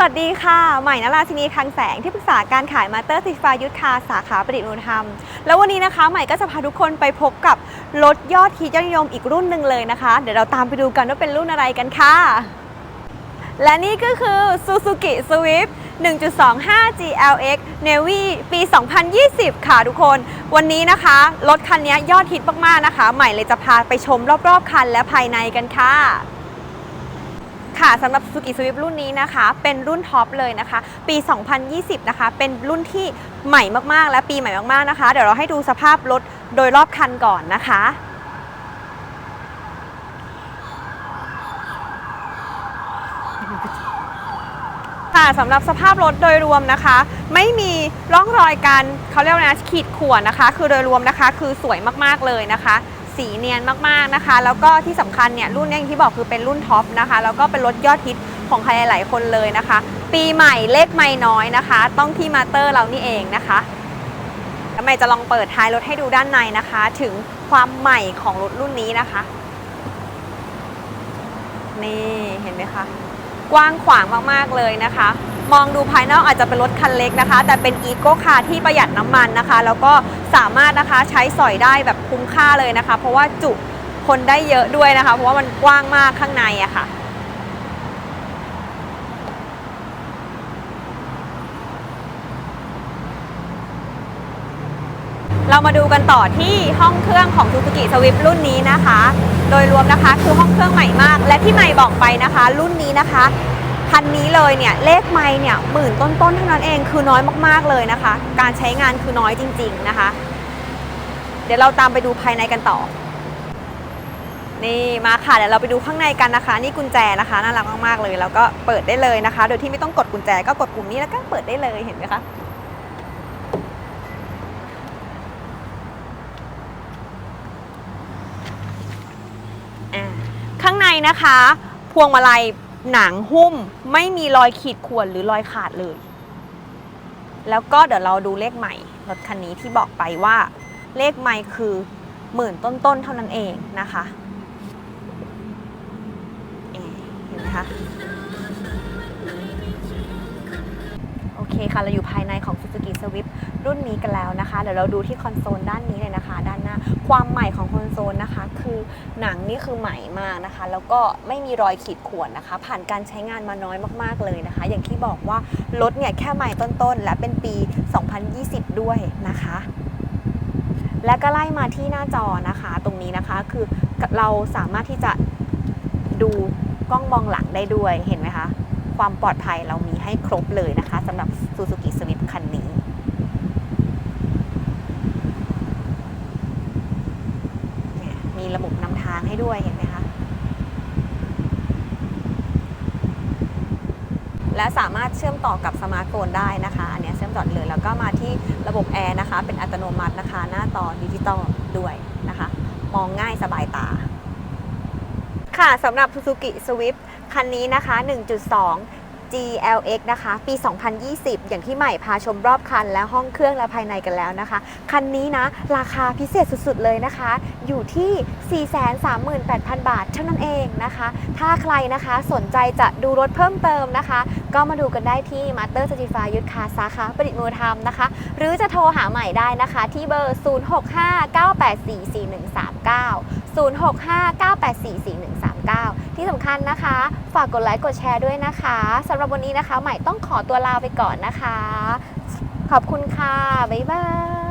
วัสดีค่ะ ใหม่นราชินีคังแสงที่ปรึกษาการขายมาเตอร์ซิฟายุทธาสาขาประดิษฐ์นุธรรม แล้ววันนี้นะคะใหม่ก็จะพาทุกคนไปพบกับรถยอดฮิตยอดนิยมอีกรุ่นหนึ่งเลยนะคะ เดี๋ยวเราตามไปดูกันว่าเป็นรุ่นอะไรกันค่ะ และนี่ก็คือ Suzuki Swift 1.25 GLX Navy ปี 2020 ค่ะทุกคน วันนี้นะคะ รถคันนี้ยอดฮิตมากๆนะคะ ใหม่เลยจะพาไปชมรอบๆคันและภายในกันค่ะ ค่ะสำหรับ Suzuki Swift รุ่นนี้นะคะ เป็นรุ่นท็อปเลยนะคะ ปี 2020 นะคะ เป็นรุ่นที่ใหม่มากๆ และปีใหม่มากๆนะคะ เดี๋ยวเราให้ดูสภาพรถโดยรอบคันก่อนนะคะค่ะสำหรับสภาพรถโดยรวมนะคะ ไม่มีร่องรอยการเขาเรียกว่านะขีดข่วนนะคะ คือโดยรวมนะคะ คือสวยมากๆเลยนะคะ สีเนียนมากๆนะคะ แล้วก็ที่สำคัญเนี่ยรุ่นนี้อย่างที่บอกคือเป็นรุ่นท็อปนะคะ แล้วก็เป็นรถยอดฮิตของใครหลายๆคนเลยนะคะ ปีใหม่เลขไม่น้อยนะคะ ต้องที่มาเตอร์เรานี่เองนะคะแล้วใหม่จะลองเปิดท้ายรถให้ดูด้านในนะคะ ถึงความใหม่ของรถรุ่นนี้นะคะ นี่เห็นไหมคะ กว้างขวางมากๆเลยนะคะ มองดูภายนอกอาจจะเป็นรถคันเล็กนะคะ แต่เป็นอีโก้คาร์ที่ประหยัดน้ำมันนะคะ แล้วก็สามารถนะคะใช้สอยได้แบบคุ้มค่าเลยนะคะ เพราะว่าจุคนได้เยอะด้วยนะคะ เพราะว่ามันกว้างมากข้างในอะค่ะเรามาดูกันต่อที่ห้องเครื่องของ Suzuki Swift รุ่นนี้นะคะ โดยรวมนะคะคือห้องเครื่องใหม่มาก และที่ใหม่บอกไปนะคะ รุ่นนี้นะคะ คันนี้เลยเนี่ยเลขไม่เนี่ยหมื่นต้นๆเท่านั้นเองคือน้อยมากๆเลยนะคะ การใช้งานคือน้อยจริง ๆนะคะ เดี๋ยวเราตามไปดูภายในกันต่อ นี่มาค่ะเดี๋ยวเราไปดูข้างในกันนะคะ นี่กุญแจนะคะน่ารักมากๆเลย แล้วก็เปิดได้เลยนะคะ โดยที่ไม่ต้องกดกุญแจก็กดปุ่มนี้แล้วก็เปิดได้เลยเห็นไหมคะข้างในนะคะ พวงมาลัย หนังหุ้มไม่มีรอยขีดข่วนหรือรอยขาดเลย แล้วก็เดี๋ยวเราดูเลขใหม่รถคันนี้ที่บอกไปว่า เลขใหม่คือหมื่นต้นๆเท่านั้นเองนะคะเห็นไหมคะ เคค่ะเราอยู่ภายในของ Suzuki Swift รุ่นนี้กันแล้วนะคะ เดี๋ยวเราดูที่คอนโซลด้านนี้เลยนะคะ ด้านหน้า ความใหม่ของคอนโซลนะคะ คือหนังนี่คือใหม่มากนะคะ แล้วก็ไม่มีรอยขีดข่วนนะคะ ผ่านการใช้งานมาน้อยมากๆเลยนะคะ อย่างที่บอกว่ารถเนี่ยแค่ใหม่ต้นๆ และเป็นปี 2020 ด้วยนะคะและก็ไล่มาที่หน้าจอนะคะ ตรงนี้นะคะคือเราสามารถที่จะดูกล้องมองหลังได้ด้วยเห็นไหมคะ ความปลอดภัยเรามีให้ครบเลยนะคะสำหรับ Suzuki Swift คันนี้ มีระบบนำทางให้ด้วยเห็นไหมคะ และสามารถเชื่อมต่อกับสมาร์ทโฟนได้นะคะ อันนี้เชื่อมต่อเลย แล้วก็มาที่ระบบแอร์นะคะ เป็นอัตโนมัตินะคะ หน้าต่อดิจิตอลด้วยนะคะ มองง่ายสบายตา ค่ะสำหรับ Suzuki Swift คันนี้นะคะ 1.2 GLX นะคะ ปี 2020 อย่างที่ใหม่พาชมรอบคันและห้องเครื่องและภายในกันแล้วนะคะ คันนี้นะ ราคาพิเศษสุดๆเลยนะคะ อยู่ที่ 438,000 บาทเท่านั้นเองนะคะ ถ้าใครนะคะสนใจจะดูรถเพิ่มเติมนะคะ ก็มาดูกันได้ที่ Master Certified ยุทธคาสาขาประดิษฐ์มูลธรรมนะคะ หรือจะโทรหาใหม่ได้นะคะที่เบอร์ 0659844139 0659844139 ที่สำคัญนะคะ ฝากกดไลค์กดแชร์ด้วยนะคะสำหรับวันนี้นะคะ ใหม่ต้องขอตัวลาไปก่อนนะคะ ขอบคุณค่ะ บ๊ายบาย